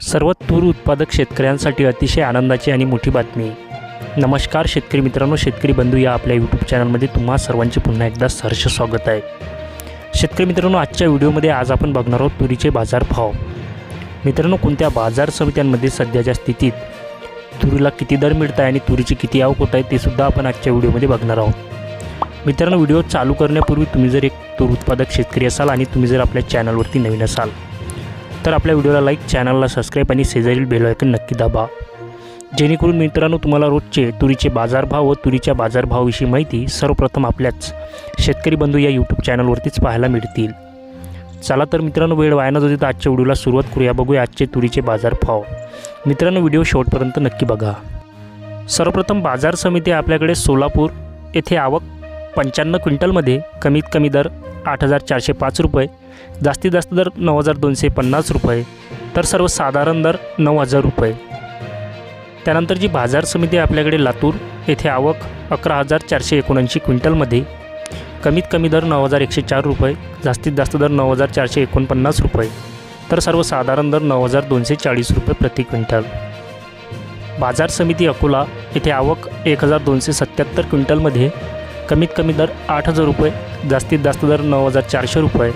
सर्व तूर उत्पादक शेतकऱ्यांसाठी अतिशय आनंदाची आणि मोठी बातमी. नमस्कार शेतकरी मित्रांनो शेतकरी बंधू या आपल्या यूट्यूब चॅनलमध्ये तुम्हा सर्वांचे पुन्हा एकदा सहर्ष स्वागत आहे. शेतकरी मित्रांनो आजच्या व्हिडिओमध्ये आज आपण बघणार आहोत तुरीचे बाजारभाव. मित्रांनो कोणत्या बाजार समित्यांमध्ये सध्याच्या स्थितीत तुरीला किती दर मिळत आहे आणि तुरीची किती आवक होत आहे ते सुद्धा आपण आजच्या व्हिडिओमध्ये बघणार आहोत. मित्रांनो व्हिडिओ चालू करण्यापूर्वी तुम्ही जर एक तूर उत्पादक शेतकरी असाल आणि तुम्ही जर आपल्या चॅनलवरती नवीन असाल तर आपल्या व्हिडिओला लाईक चॅनलला सबस्क्राईब आणि शेजारील बेल नक्की दाबा. जेणेकरून मित्रांनो तुम्हाला रोजचे तुरीचे बाजारभाव व तुरीच्या बाजारभावाविषयी माहिती सर्वप्रथम आपल्याच शेतकरी बंधू या यूट्यूब चॅनलवरतीच पाहायला मिळतील. चला तर मित्रांनो वेळ वाया न जाऊ देता आजच्या व्हिडिओला सुरुवात करूया. बघूया आजचे तुरीचे बाजारभाव. मित्रांनो व्हिडिओ शेवटपर्यंत नक्की बघा. सर्वप्रथम बाजार समिती आपल्याकडे सोलापूर. येथे आवक पंच्याण्णव क्विंटलमध्ये कमीत कमी दर आठ हजार चारशे पाच रुपये. जास्तीत जास्त दर नऊ हजार दोनशे पन्नास रुपये तर सर्वसाधारण दर नऊ हजार रुपये. त्यानंतर जी बाजार समिती आपल्याकडे लातूर येथे आवक अकरा हजार चारशे एकोणऐंशी क्विंटलमध्ये. कमीत कमी दर नऊ हजार एकशे चार रुपये जास्तीत जास्त दर नऊ हजार चारशे एकोणपन्नास रुपये तर सर्वसाधारण दर नऊ हजार दोनशे चाळीस रुपये प्रति क्विंटल. बाजार समिती अकोला येथे आवक एक हजार दोनशे सत्याहत्तर क्विंटलमध्ये कमीत कमी दर आठ हजार रुपये जास्तीत जास्त दर नऊ हजार चारशे रुपये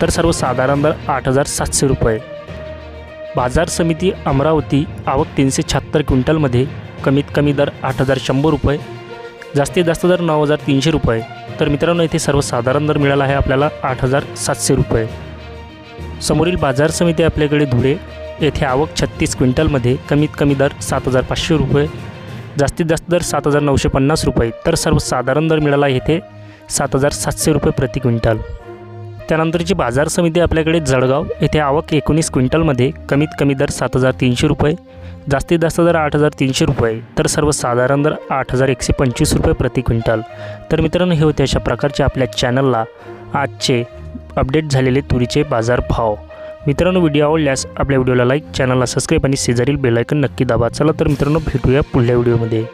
तर सर्वसाधारण दर आठ हजार सातशे रुपये. बाजार समिती अमरावती आवक तीनशे शहात्तर क्विंटलमध्ये कमीत कमी दर आठ हजार शंभर रुपये जास्तीत जास्त दर नऊ हजार तीनशे रुपये. तर मित्रांनो इथे सर्वसाधारण दर मिळाला आहे आपल्याला आठ हजार सातशे रुपये. समोरील बाजार समिती आपल्याकडे धुळे येथे आवक छत्तीस क्विंटलमध्ये कमीत कमी दर सात हजार पाचशे रुपये जास्तीत जास्त दर सात हजार नऊशे पन्नास रुपये. तर सर्वसाधारण दर मिळाला येथे सात हजार सातशे रुपये प्रति क्विंटल. त्यानंतरची बाजार समिती आपल्याकडे जळगाव येथे आवक एकोणीस क्विंटलमध्ये कमीत कमी दर सात हजार तीनशे रुपये जास्तीत जास्त दर आठ हजार तीनशे रुपये तर सर्वसाधारण दर आठ हजार एकशे पंचवीस रुपये प्रति क्विंटल. तर मित्रांनो हे होते अशा प्रकारचे आपल्या चॅनलला आजचे अपडेट झालेले तुरीचे बाजार भाव मित्रांनो व्हिडिओ आवडल्यास आपल्या व्हिडिओला लाईक चॅनलला सबस्क्राईब आणि शेजारील बेलायकन नक्की दाबा. चला तर मित्रांनो भेटूया पुढल्या व्हिडिओमध्ये.